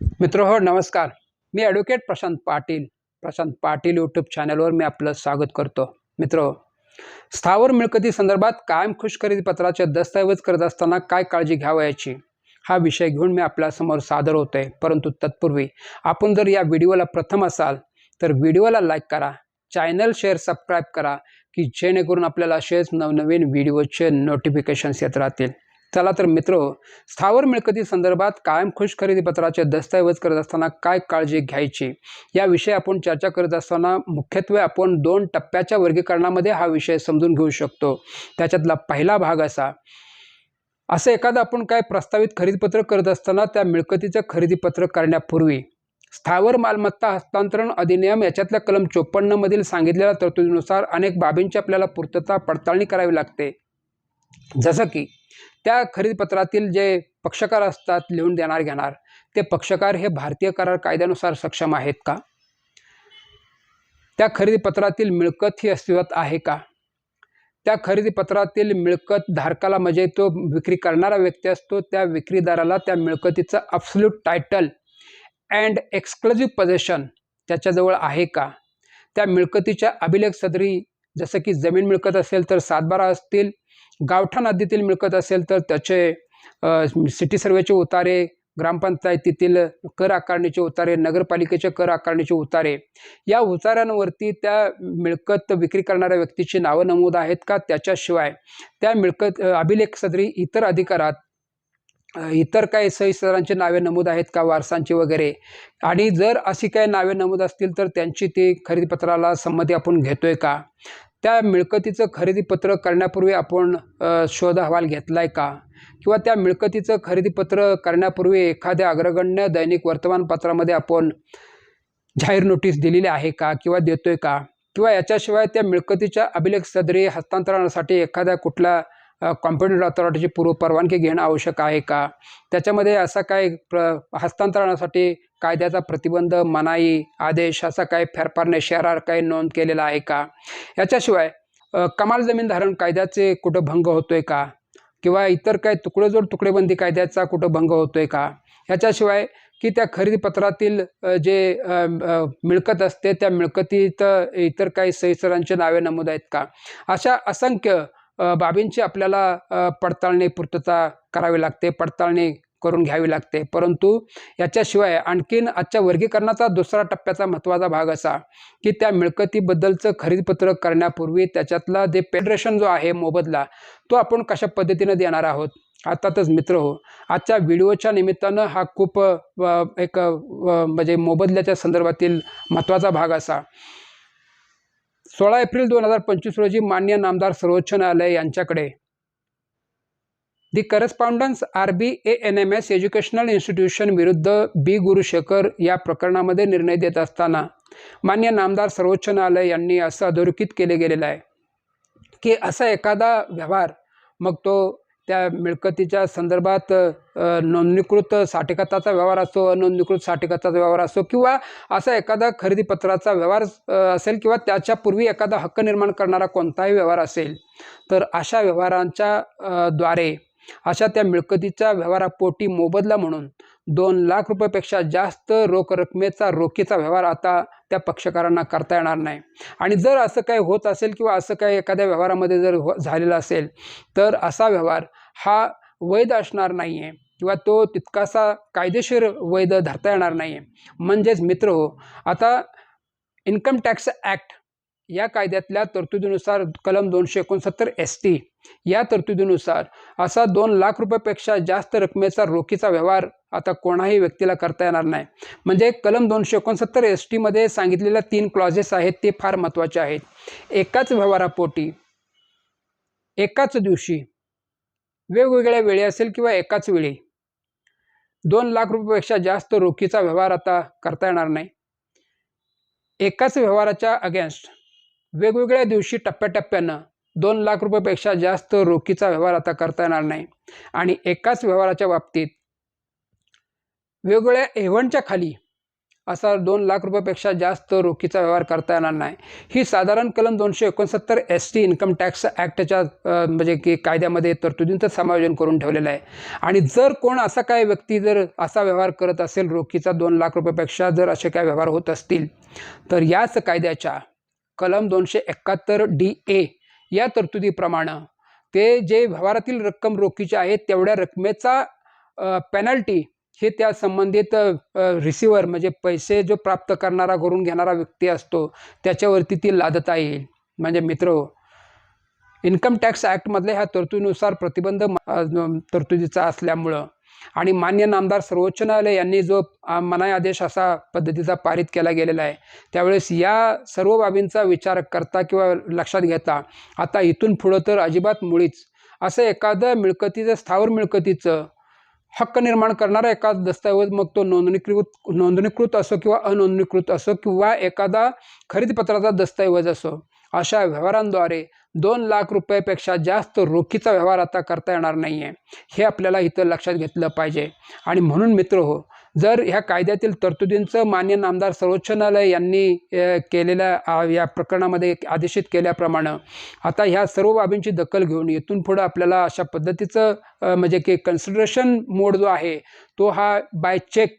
मित्र हो नमस्कार. मी ॲडव्होकेट प्रशांत पाटील. प्रशांत पाटील यूट्यूब चॅनलवर मी आपलं स्वागत करतो. मित्र स्थावर मिळकती संदर्भात कायम खुश खरेदी पत्राचे दस्तऐवज करत असताना काय काळजी घ्यावयाची हा विषय घेऊन मी आपल्यासमोर सादर होतो आहे परंतु तत्पूर्वी आपण जर या व्हिडिओला प्रथम असाल तर व्हिडिओला लाईक करा. चॅनल शेअर सबस्क्राईब करा की जेणेकरून आपल्याला असेच नवनवीन व्हिडिओचे नोटिफिकेशन्स येत राहतील. चला तर मित्र स्थावर मिळकती संदर्भात कायम खुश खरेदी पत्राचे दस्तऐवज करत असताना काय काळजी घ्यायची? याविषयी आपण चर्चा करत असताना मुख्यत्वे आपण दोन टप्प्याच्या वर्गीकरणामध्ये हा विषय समजून घेऊ शकतो. त्याच्यातला पहिला भाग असा असं एखादं आपण काय प्रस्तावित खरेदीपत्र करत असताना त्या मिळकतीचं खरेदीपत्र करण्यापूर्वी स्थावर मालमत्ता हस्तांतरण अधिनियम याच्यातल्या कलम चोपन्नमधील सांगितलेल्या तरतुदीनुसार अनेक बाबींची आपल्याला पूर्तता पडताळणी करावी लागते. जसं की त्या खरेदीपत्रातील जे पक्षकार असतात लिहून देणार घेणार ते पक्षकार हे भारतीय करार कायद्यानुसार सक्षम आहेत का? त्या खरेदीपत्रातील मिळकत ही अस्तित्वात आहे का? त्या खरेदीपत्रातील मिळकत धारकाला म्हणजे तो विक्री करणारा व्यक्ती असतो त्या विक्रीदाराला त्या मिळकतीचं absolute title and exclusive possession त्याच्याजवळ आहे का? त्या मिळकतीच्या अभिलेख सदरी जसं की जमीन मिळकत असेल तर सातबारा असतील गावठाण हद्दीतील मिळकत असेल तर त्याचे सिटी सर्वेचे उतारे ग्रामपंचायतीतील कर आकारणीचे उतारे नगरपालिकेचे कर आकारणीचे उतारे या उताऱ्यांवरती त्या मिळकत विक्री करणाऱ्या व्यक्तीची नावं नमूद आहेत का? त्याच्याशिवाय त्या मिळकत अभिलेख सदरी इतर अधिकारात इतर काही सहीसरांची नावे नमूद आहेत का? वारसांची वगैरे. आणि जर अशी काही नावे नमूद असतील तर त्यांची ती खरेदीपत्राला संमती आपण घेतोय का? त्या मिळकतीचं खरेदीपत्र करण्यापूर्वी आपण शोध अहवाल घेतला आहे का? किंवा त्या मिळकतीचं खरेदीपत्र करण्यापूर्वी एखाद्या अग्रगण्य दैनिक वर्तमानपत्रामध्ये आपण जाहीर नोटीस दिलेली आहे का? किंवा देतोय का? किंवा याच्याशिवाय त्या मिळकतीच्या अभिलेख सदरी हस्तांतरणासाठी एखाद्या कुठल्या कॉम्प्युटर अथॉरिटीची पूर्व परवानगी घेणं आवश्यक आहे का? त्याच्यामध्ये असा काय प्र हस्तांतरणासाठी कायद्याचा प्रतिबंध मनाई आदेश असा काय फेरफारने शहरावर काही नोंद केलेला आहे का? याच्याशिवाय कमाल जमीन धारण कायद्याचे कुठं भंग होतोय का? किंवा इतर काही तुकडेजोड तुकडेबंदी कायद्याचा कुठं भंग होतोय का? याच्याशिवाय की त्या खरेदीपत्रातील जे मिळकत असते त्या मिळकतीत इतर काही सहीसरांचे नावे नमूद आहेत का? अशा असंख्य बाबींची आपल्याला पडताळणी पूर्तता करावी लागते पडताळणी करून घ्यावी लागते. परंतु याच्याशिवाय आणखीन आजच्या वर्गीकरणाचा दुसरा टप्प्याचा महत्त्वाचा भाग असा की त्या मिळकतीबद्दलचं खरेदीपत्र करण्यापूर्वी त्याच्यातला जे फेडरेशन जो आहे मोबदला तो आपण कशा पद्धतीनं देणार आहोत? अर्थातच मित्र हो आजच्या व्हिडिओच्या निमित्तानं हा खूप एक म्हणजे मोबदल्याच्या संदर्भातील महत्त्वाचा भाग असा. सोळा एप्रिल दोन हजार पंचवीस रोजी मान्य नामदार सर्वोच्च न्यायालय यांच्याकडे. The correspondence R B A N M S educational institution विरुद्ध बी गुरुशेखर या प्रकरणामध्ये निर्णय देत असताना मान्य नामदार सर्वोच्च न्यायालय यांनी असं अधोरेखित केले गेलेलं आहे की असा एखादा व्यवहार मग तो त्या मिळकतीच्या संदर्भात नोंदणीकृत साठेकताचा व्यवहार असो अनोंदणीकृत साठेकताचा व्यवहार असो किंवा असा एखादा खरेदीपत्राचा व्यवहार असेल किंवा त्याच्यापूर्वी एखादा हक्क निर्माण करणारा कोणताही व्यवहार असेल तर अशा व्यवहारांच्या द्वारे अशा त्या मिळकतीच्या व्यवहारापोटी मोबदला म्हणून दोन लाख रुपयापेक्षा जास्त रोख रकमेचा रोखीचा व्यवहार आता त्या पक्षकारांना करता येणार नाही. आणि जर असं काही होत असेल किंवा असं काही एखाद्या व्यवहारामध्ये जर हो झालेलं असेल तर असा व्यवहार हा वैध असणार नाही आहे किंवा तो तितकासा कायदेशीर वैध धरता येणार नाही आहे म्हणजेच मित्र हो आता इन्कम टॅक्स ॲक्ट या कायद्यातल्या तरतुदीनुसार कलम दोनशे एकोणसत्तर एस टी या तरतुदीनुसार असा दोन लाख रुपयापेक्षा जास्त रकमेचा रोखीचा व्यवहार आता कोणाही व्यक्तीला करता येणार नाही. म्हणजे कलम दोनशे एकोणसत्तर एस टीमध्ये सांगितलेल्या तीन क्लॉजेस आहेत ते फार महत्त्वाचे आहेत. एकाच व्यवहारापोटी एकाच दिवशी वेगवेगळ्या वेळी असेल किंवा एकाच वेळी दोन लाख रुपयापेक्षा जास्त रोखीचा व्यवहार आता करता येणार नाही. एकाच व्यवहाराच्या अगेन्स्ट वेगवेगळ्या दिवशी टप्प्याटप्प्यानं दोन लाख रुपयापेक्षा जास्त रोखीचा व्यवहार आता करता येणार नाही. आणि एकाच व्यवहाराच्या बाबतीत वेगवेगळ्या एव्हनच्या खाली असा दोन लाख रुपयापेक्षा जास्त रोखीचा व्यवहार करता येणार नाही. ही साधारण कलम दोनशे एकोणसत्तर एस टी इन्कम टॅक्स ॲक्टच्या म्हणजे की कायद्यामध्ये तरतुदींचं समायोजन करून ठेवलेलं आहे. आणि जर कोण असा काय व्यक्ती जर असा व्यवहार करत असेल रोखीचा दोन लाख रुपयापेक्षा जर असे काय व्यवहार होत असतील तर याच कायद्याच्या कलम दोनशे एकाहत्तर डी ए या तरतुदीप्रमाणे ते जे व्यवहारातील रक्कम रोखीची आहे तेवढ्या रकमेचा पेनल्टी हे त्या संबंधित रिसिवर म्हणजे पैसे जो प्राप्त करणारा करून घेणारा व्यक्ती असतो त्याच्यावरती ती लादता येईल. म्हणजे मित्र इन्कम टॅक्स ॲक्टमधल्या ह्या तरतुदीनुसार प्रतिबंध तरतुदीचा असल्यामुळं आणि मान्य नामदार सर्वोच्च न्यायालय यांनी जो मनाई आदेश असा पद्धतीचा पारित केला गेलेला आहे त्यावेळेस या सर्व बाबींचा विचार करता किंवा लक्षात घेता आता इथून पुढं तर अजिबात मुळीच. असं एखादं मिळकतीचं स्थावर मिळकतीचं हक्क निर्माण करणारा एखादा दस्तऐवज मग तो नोंदणीकृत नोंदणीकृत असो किंवा अनोंदणीकृत असो किंवा एखादा खरेदीपत्राचा दस्तऐवज असो अशा व्यवहारांद्वारे दोन लाख रुपयापेक्षा जास्त रोखीचा व्यवहार आता करता येणार नाही आहे हे आपल्याला इथं लक्षात घेतलं पाहिजे. आणि म्हणून मित्र हो जर ह्या कायद्यातील तरतुदींचं मान्य नामदार सर्वोच्च न्यायालय यांनी केलेल्या या प्रकरणामध्ये आदेशित केल्याप्रमाणे आता ह्या सर्व बाबींची दखल घेऊन इथून पुढं आपल्याला अशा पद्धतीचं म्हणजे की कन्सिडरेशन मोड जो आहे तो हा बाय चेक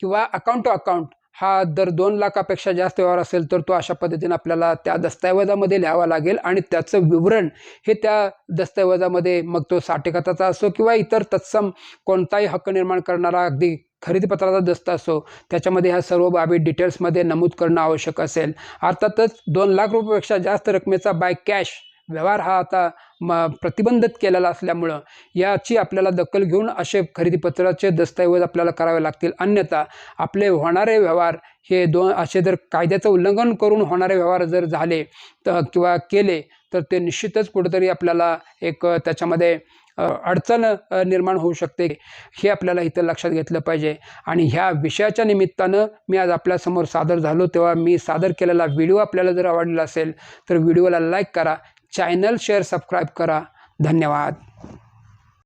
किंवा अकाउंट टू अकाउंट हा दर दोन लाखापेक्षा जास्त व्यवहार असेल तर तो अशा पद्धतीने आपल्याला त्या दस्तऐवजामध्ये लिहावा लागेल आणि त्याचं विवरण हे त्या दस्तऐवजामध्ये मग तो साठेखाताचा असो किंवा इतर तत्सम कोणताही हक्क निर्माण करणारा अगदी खरेदीपत्राचा दस्त असो त्याच्यामध्ये ह्या सर्व बाबी डिटेल्समध्ये नमूद करणं आवश्यक असेल. अर्थातच दोन लाख रुपयापेक्षा जास्त रकमेचा बाय कॅश व्यवहार हा आता म प्रतिबंधित केलेला असल्यामुळं याची आपल्याला दखल घेऊन असे खरेदीपत्राचे दस्तऐवज आपल्याला करावे लागतील. अन्यथा आपले होणारे व्यवहार हे दोन असे जर कायद्याचं उल्लंघन करून होणारे व्यवहार जर झाले तर किंवा केले तर ते निश्चितच कुठेतरी आपल्याला एक त्याच्यामध्ये अडचण निर्माण होऊ शकते. हे आपल्याला इथं लक्षात घेतलं पाहिजे. आणि ह्या विषयाच्या निमित्तानं मी आज आपल्यासमोर सादर झालो. तेव्हा मी सादर केलेला व्हिडिओ आपल्याला जर आवडला असेल तर व्हिडिओला लाईक करा. चॅनल शेअर सबस्क्राईब करा. धन्यवाद.